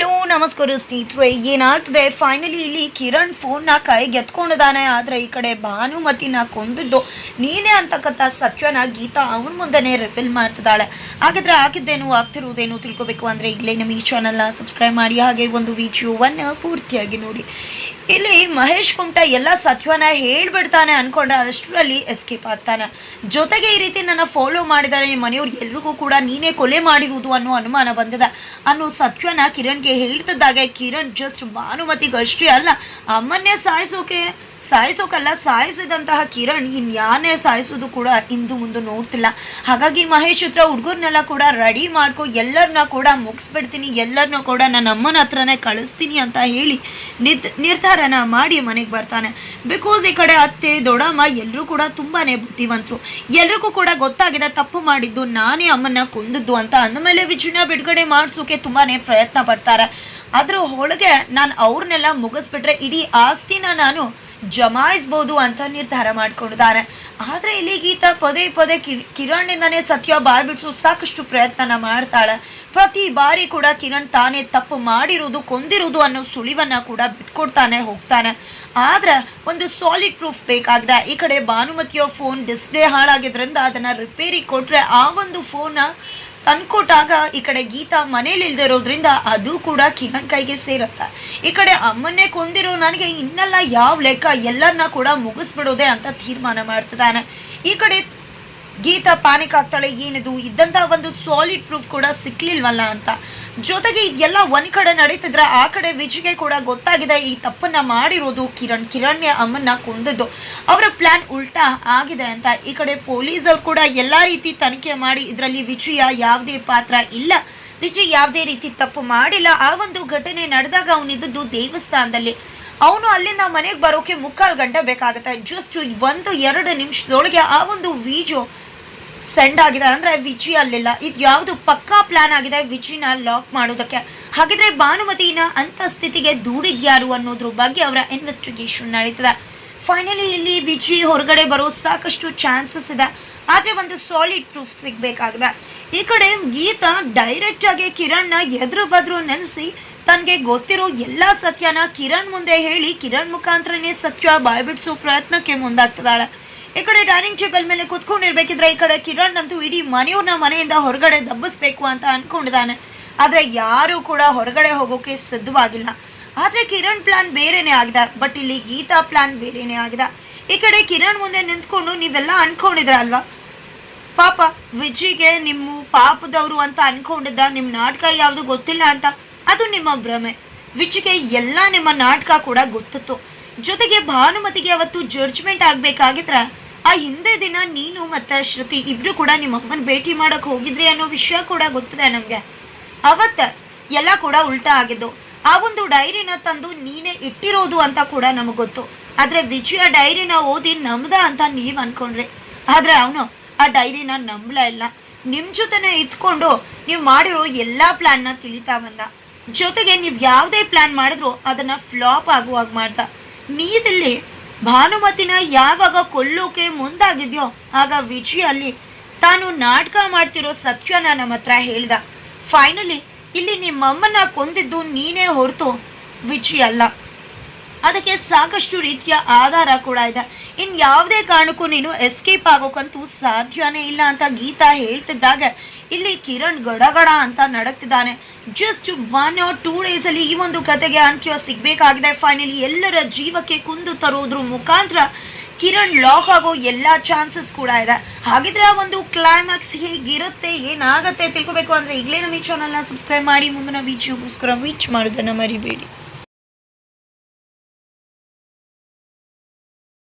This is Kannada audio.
ಹಲೋ, ನಮಸ್ಕಾರ ಸ್ನೇಹಿತರೆ. ಏನಾಗ್ತದೆ? ಫೈನಲಿ ಇಲ್ಲಿ ಕಿರಣ್ ಫೋನ್ನ ಕೈಗೆ ಎತ್ಕೊಂಡಿದ್ದಾನೆ ಆದರೆ ಈ ಕಡೆ ಭಾನುಮತಿನ ಕೊಂದಿದ್ದು ನೀನೇ ಅಂತಕ್ಕಂಥ ಸತ್ಯನ ಗೀತಾ ಅವನ ಮುಂದೆನೇ ರಿಫಿಲ್ ಮಾಡ್ತಿದ್ದಾಳೆ. ಹಾಗಾದ್ರೆ ಆಗಿದ್ದೇನು ಆಗ್ತಿರುವುದೇನು ತಿಳ್ಕೊಬೇಕು ಅಂದರೆ ಈಗಲೇ ನಮ್ಮ ಈ ಚಾನಲ್ನ ಸಬ್ಸ್ಕ್ರೈಬ್ ಮಾಡಿ. ಹಾಗೆ ಒಂದು ವಿಡಿಯೋವನ್ನು ಪೂರ್ತಿಯಾಗಿ ನೋಡಿ. ಇಲ್ಲಿ ಮಹೇಶ್ ಕುಮಟ ಎಲ್ಲ ಸತ್ಯನ ಹೇಳ್ಬಿಡ್ತಾನೆ ಅನ್ಕೊಂಡ್ರೆ ಅಷ್ಟರಲ್ಲಿ ಎಸ್ಕೇಪ್ ಆಗ್ತಾನೆ. ಜೊತೆಗೆ ಈ ರೀತಿ ನನ್ನ ಫಾಲೋ ಮಾಡಿದರೆ ನಿಮ್ಮ ಮನೆಯವ್ರು ಎಲ್ರಿಗೂ ಕೂಡ ನೀನೇ ಕೊಲೆ ಮಾಡಿರುವುದು ಅನ್ನೋ ಅನುಮಾನ ಬಂದಿದೆ. ಅನ್ನೋ ಸತ್ಯನ ಕಿರಣ್ಗೆ ಹೇಳ್ತಿದ್ದಾಗ, ಕಿರಣ್ ಜಸ್ಟ್ ಭಾನುಮತಿಗಷ್ಟೇ ಅಲ್ಲ, ಅಮ್ಮನ್ನೇ ಸಾಯಿಸೋಕೆ, ಸಾಯಿಸೋಕಲ್ಲ, ಸಾಯಿಸಿದಂತಹ ಕಿರಣ್ ಇನ್ಯಾನೇ ಸಾಯಿಸೋದು ಕೂಡ ಇಂದು ಮುಂದೆ ನೋಡ್ತಿಲ್ಲ. ಹಾಗಾಗಿ ಮಹೇಶ್ ಹತ್ರ ಹುಡುಗರ್ನೆಲ್ಲ ಕೂಡ ರೆಡಿ ಮಾಡ್ಕೊ ಎಲ್ಲರನ್ನ ಕೂಡ ಮುಗಿಸ್ಬಿಡ್ತೀನಿ ಎಲ್ಲರನ್ನ ಕೂಡ ನನ್ನ ಅಮ್ಮನ ಹತ್ರನೇ ಕಳಿಸ್ತೀನಿ ಅಂತ ಹೇಳಿ ನಿದ್ ನಿರ್ಧಾರನ ಮಾಡಿ ಮನೆಗೆ ಬರ್ತಾನೆ. ಬಿಕಾಸ್ ಈ ಕಡೆ ಅತ್ತೆ, ದೊಡ್ಡಮ್ಮ ಎಲ್ಲರೂ ಕೂಡ ತುಂಬಾನೇ ಬುದ್ಧಿವಂತರು. ಎಲ್ರಿಗೂ ಕೂಡ ಗೊತ್ತಾಗಿದೆ ತಪ್ಪು ಮಾಡಿದ್ದು, ನಾನೇ ಅಮ್ಮನ್ನ ಕೊಂದದ್ದು ಅಂತ. ಅಂದಮೇಲೆ ವಿಜಯನ ಬಿಡುಗಡೆ ಮಾಡಿಸೋಕೆ ತುಂಬಾನೇ ಪ್ರಯತ್ನ ಪಡ್ತಾರೆ. ಅದ್ರ ಒಳಗೆ ನಾನು ಅವ್ರನ್ನೆಲ್ಲ ಮುಗಿಸ್ಬಿಟ್ರೆ ಇಡೀ ಆಸ್ತಿನ ನಾನು ಜಮಾಯಿಸ್ಬೋದು ಅಂತ ನಿರ್ಧಾರ ಮಾಡ್ಕೊಂಡಿದ್ದಾರೆ ಆದರೆ ಇಲ್ಲಿ ಗೀತಾ ಪದೇ ಪದೇ ಕಿರಣ್ ಕಿರಣ್ನಿಂದನೇ ಸತ್ಯ ಬಾರ್ಬಿಡ್ಸು ಸಾಕಷ್ಟು ಪ್ರಯತ್ನನ ಮಾಡ್ತಾಳೆ. ಪ್ರತಿ ಬಾರಿ ಕೂಡ ಕಿರಣ್ ತಾನೇ ತಪ್ಪು ಮಾಡಿರುವುದು, ಕೊಂದಿರುವುದು ಅನ್ನೋ ಸುಳಿವನ್ನ ಕೂಡ ಬಿಟ್ಕೊಡ್ತಾನೆ ಹೋಗ್ತಾನೆ. ಆದ್ರೆ ಒಂದು ಸಾಲಿಡ್ ಪ್ರೂಫ್ ಬೇಕಾಗಿದೆ. ಈ ಕಡೆ ಭಾನುಮತಿಯ ಫೋನ್ ಡಿಸ್ಪ್ಲೇ ಹಾಳಾಗಿದ್ರಿಂದ ಅದನ್ನ ರಿಪೇರಿ ಕೊಟ್ರೆ ಆ ಒಂದು ಫೋನ್ ತಂದ್ಕೊಟ್ಟಾಗ ಈ ಕಡೆ ಗೀತಾ ಮನೇಲಿ ಇಲ್ದೇ ಇರೋದ್ರಿಂದ ಅದು ಕೂಡ ಕಿರಣ್ ಕೈಗೆ ಸೇರುತ್ತೆ. ಈ ಕಡೆ ಅಮ್ಮನ್ನೇ ಕೊಂದಿರೋ ನನಗೆ ಇನ್ನೆಲ್ಲ ಯಾವ ಲೆಕ್ಕ ಎಲ್ಲರನ್ನ ಕೂಡ ಮುಗಿಸ್ಬಿಡೋದೆ ಅಂತ ತೀರ್ಮಾನ ಮಾಡ್ತಿದ್ದಾನೆ. ಈ ಕಡೆ ಗೀತಾ ಪ್ಯಾನಿಕ್ ಆಗ್ತಾಳೆ, ಏನಿದು? ಇದ್ದಂತ ಒಂದು ಸಾಲಿಡ್ ಪ್ರೂಫ್ ಕೂಡ ಸಿಕ್ಲಿಲ್ವಲ್ಲ ಅಂತ. ಜೊತೆಗೆ ಇದೆಲ್ಲ ಒಂದ್ ಕಡೆ ನಡೀತಿದ್ರೆ ಆ ಕಡೆ ವಿಜಿಗೆ ಕೂಡ ಗೊತ್ತಾಗಿದೆ ಈ ತಪ್ಪನ್ನ ಮಾಡಿರೋದು ಕಿರಣ್. ಕಿರಣ್ಯ ಅಮ್ಮನ್ನ ಕೊಂದದ್ದು. ಅವರ ಪ್ಲಾನ್ ಉಲ್ಟಾ ಆಗಿದೆ ಅಂತ. ಈ ಕಡೆ ಪೊಲೀಸ್ ಅವ್ರು ಕೂಡ ಎಲ್ಲಾ ರೀತಿ ತನಿಖೆ ಮಾಡಿ ಇದರಲ್ಲಿ ವಿಜಯ ಯಾವುದೇ ಪಾತ್ರ ಇಲ್ಲ. ವಿಜಯ್ ಯಾವುದೇ ರೀತಿ ತಪ್ಪು ಮಾಡಿಲ್ಲ. ಆ ಒಂದು ಘಟನೆ ನಡೆದಾಗ ಅವನಿದ್ದದ್ದು ದೇವಸ್ಥಾನದಲ್ಲಿ. ಅವನು ಅಲ್ಲಿಂದ ಮನೆಗೆ ಬರೋಕೆ ಮುಕ್ಕಾಲು ಗಂಟೆ ಬೇಕಾಗುತ್ತೆ. ಜಸ್ಟ್ ಒಂದು, ಎರಡು ನಿಮಿಷದೊಳಗೆ ಆ ಒಂದು ವಿಡಿಯೋ ಸೆಂಡ್ ಆಗಿದೆ. ಅಂದ್ರೆ ವಿಜಿ ಅಲ್ಲಿಲ್ಲ. ಇದು ಯಾವುದು ಪಕ್ಕಾ ಪ್ಲಾನ್ ಆಗಿದೆ, ವಿಜಿನ ಲಾಕ್ ಮಾಡೋದಕ್ಕೆ. ಹಾಗಿದ್ರೆ ಭಾನುಮತಿನ ಅಂತ ಸ್ಥಿತಿಗೆ ದೂಡಿದ್ಯಾರು ಅನ್ನೋದ್ರ ಬಗ್ಗೆ ಅವರ ಇನ್ವೆಸ್ಟಿಗೇಷನ್ ನಡೀತದೆ. ಫೈನಲಿ ಇಲ್ಲಿ ವಿಜಿ ಹೊರಗಡೆ ಬರೋ ಸಾಕಷ್ಟು ಚಾನ್ಸಸ್ ಇದೆ. ಆದ್ರೆ ಒಂದು ಸಾಲಿಡ್ ಪ್ರೂಫ್ ಸಿಗ್ಬೇಕಾಗಿದೆ. ಈ ಕಡೆ ಗೀತಾ ಡೈರೆಕ್ಟ್ ಆಗಿ ಕಿರಣ್ನ ಎದುರು ಬದ್ರು ನೆನೆಸಿ ತನಗೆ ಗೊತ್ತಿರೋ ಎಲ್ಲಾ ಸತ್ಯನ ಕಿರಣ್ ಮುಂದೆ ಹೇಳಿ ಕಿರಣ್ ಮುಖಾಂತರನೇ ಸತ್ಯ ಬಾಯ್ಬಿಡ್ಸೋ ಪ್ರಯತ್ನಕ್ಕೆ ಮುಂದಾಗ್ತಿದ್ದಾಳೆ. ಈ ಕಡೆ ಡೈನಿಂಗ್ ಟೇಬಲ್ ಮೇಲೆ ಕುತ್ಕೊಂಡಿರ್ಬೇಕಿದ್ರೆ ಈ ಕಡೆ ಕಿರಣ್ ಅಂತೂ ಇಡೀ ಮನೆಯವ್ರನ್ನ ಮನೆಯಿಂದ ಹೊರಗಡೆ ದಬ್ಬಿಸ್ಬೇಕು ಅಂತ ಅನ್ಕೊಂಡಿದ್ದಾನೆ. ಆದರೆ ಯಾರು ಕೂಡ ಹೊರಗಡೆ ಹೋಗೋಕೆ ಸಿದ್ಧವಾಗಿಲ್ಲ. ಆದರೆ ಕಿರಣ್ ಪ್ಲಾನ್ ಬೇರೆನೇ ಆಗಿದೆ. ಬಟ್ ಇಲ್ಲಿ ಗೀತಾ ಪ್ಲಾನ್ ಬೇರೆನೇ ಆಗಿದೆ. ಈ ಕಡೆ ಕಿರಣ್ ಮುಂದೆ ನಿಂತ್ಕೊಂಡು ನೀವೆಲ್ಲ ಅನ್ಕೊಂಡಿದ್ರ ಅಲ್ವಾ? ಪಾಪ ವಿಜಿಗೆ ನಿಮ್ಮ ಪಾಪದವರು ಅಂತ ಅನ್ಕೊಂಡಿದ್ದ ನಿಮ್ಮ ನಾಟಕ ಯಾವುದು ಗೊತ್ತಿಲ್ಲ ಅಂತ. ಅದು ನಿಮ್ಮ ಭ್ರಮೆ. ವಿಜಿಗೆ ಎಲ್ಲ ನಿಮ್ಮ ನಾಟಕ ಕೂಡ ಗೊತ್ತಿತ್ತು. ಜೊತೆಗೆ ಭಾನುಮತಿಗೆ ಅವತ್ತು ಜಡ್ಜ್ಮೆಂಟ್ ಆಗ್ಬೇಕಾಗಿದ್ರ ಆ ಹಿಂದೆ ದಿನ ನೀನು ಮತ್ತೆ ಶ್ರುತಿ ಇಬ್ರು ಕೂಡ ನಿಮ್ಮ ಅಮ್ಮನ ಭೇಟಿ ಮಾಡಕ್ ಹೋಗಿದ್ರಿ ಅನ್ನೋ ವಿಷಯ ಕೂಡ ಗೊತ್ತಿದೆ ನಮಗೆ. ಅವತ್ತ ಎಲ್ಲ ಕೂಡ ಉಲ್ಟಾ ಆಗಿದ್ದು. ಆ ಒಂದು ಡೈರಿನ ತಂದು ನೀನೇ ಇಟ್ಟಿರೋದು ಅಂತ ಕೂಡ ನಮಗೆ ಗೊತ್ತು. ಆದ್ರೆ ವಿಜಯ ಡೈರಿನ ಓದಿ ನಮ್ದ ಅಂತ ನೀವು ಅನ್ಕೊಂಡ್ರಿ. ಆದ್ರೆ ಅವನು ಆ ಡೈರಿನ ನಂಬಲ ಇಲ್ಲ. ನಿಮ್ಮ ಜೊತೆನೇ ಇತ್ಕೊಂಡು ನೀವು ಮಾಡಿರೋ ಎಲ್ಲಾ ಪ್ಲ್ಯಾನ್ನ ತಿಳಿತಾ ಬಂದ. ಜೊತೆಗೆ ನೀವು ಯಾವುದೇ ಪ್ಲಾನ್ ಮಾಡಿದ್ರು ಅದನ್ನ ಫ್ಲಾಪ್ ಆಗುವಾಗ ಮಾಡ್ದ. ನೀವಿಲ್ಲಿ ಭಾನುಮತಿನ ಯಾವಾಗ ಕೊಲ್ಲೋಕೆ ಮುಂದಾಗಿದ್ಯೋ ಆಗ ವಿಜಯ್ ಅಲ್ಲಿ ತಾನು ನಾಟಕ ಮಾಡ್ತಿರೋ ಸತ್ಯನ ನಮ್ಮ ಹತ್ರ ಹೇಳ್ದ. ಫೈನಲಿ ಇಲ್ಲಿ ನಿಮ್ಮಮ್ಮನ ಕೊಂದಿದ್ದು ನೀನೇ ಹೊರತು ವಿಜಯ್ ಅಲ್ಲ. ಅದಕ್ಕೆ ಸಾಕಷ್ಟು ರೀತಿಯ ಆಧಾರ ಕೂಡ ಇದೆ. ಇನ್ ಯಾವುದೇ ಕಾರಣಕ್ಕೂ ನೀನು ಎಸ್ಕೇಪ್ ಆಗೋಕಂತೂ ಸಾಧ್ಯನೇ ಇಲ್ಲ ಅಂತ ಗೀತಾ ಹೇಳ್ತಿದ್ದಾಗ. ಇಲ್ಲಿ ಕಿರಣ್ ಗಡಗಡ ಅಂತ ನಡಕ್ತಿದ್ದಾನೆ ಜಸ್ಟ್ ಒನ್ ಆರ್ ಟೂ ಅಲ್ಲಿ ಈ ಒಂದು ಕತೆಗೆ ಅಂತ್ಯ ಸಿಗ್ಬೇಕಾಗಿದೆ. ಫೈನಲಿ ಎಲ್ಲರ ಜೀವಕ್ಕೆ ಕುಂದು ತರೋದ್ರ ಮುಖಾಂತರ ಕಿರಣ್ ಲಾಕ್ ಆಗೋ ಎಲ್ಲ ಚಾನ್ಸಸ್ ಕೂಡ ಇದೆ. ಹಾಗಿದ್ರೆ ಆ ಒಂದು ಕ್ಲೈಮ್ಯಾಕ್ಸ್ ಹೇಗಿರುತ್ತೆ, ಏನಾಗುತ್ತೆ ತಿಳ್ಕೊಬೇಕು. ಅಂದ್ರೆ ಈಗಲೇ ನಮ್ಮ ಈ ಚಾನಲ್ನ ಸಬ್ಸ್ಕ್ರೈಬ್ ಮಾಡಿ, ಮುಂದಿನ ವಿಡಿಯೋಗೋಸ್ಕರ ವೀಚ್ ಮಾಡೋದನ್ನ ಮರಿಬೇಡಿ.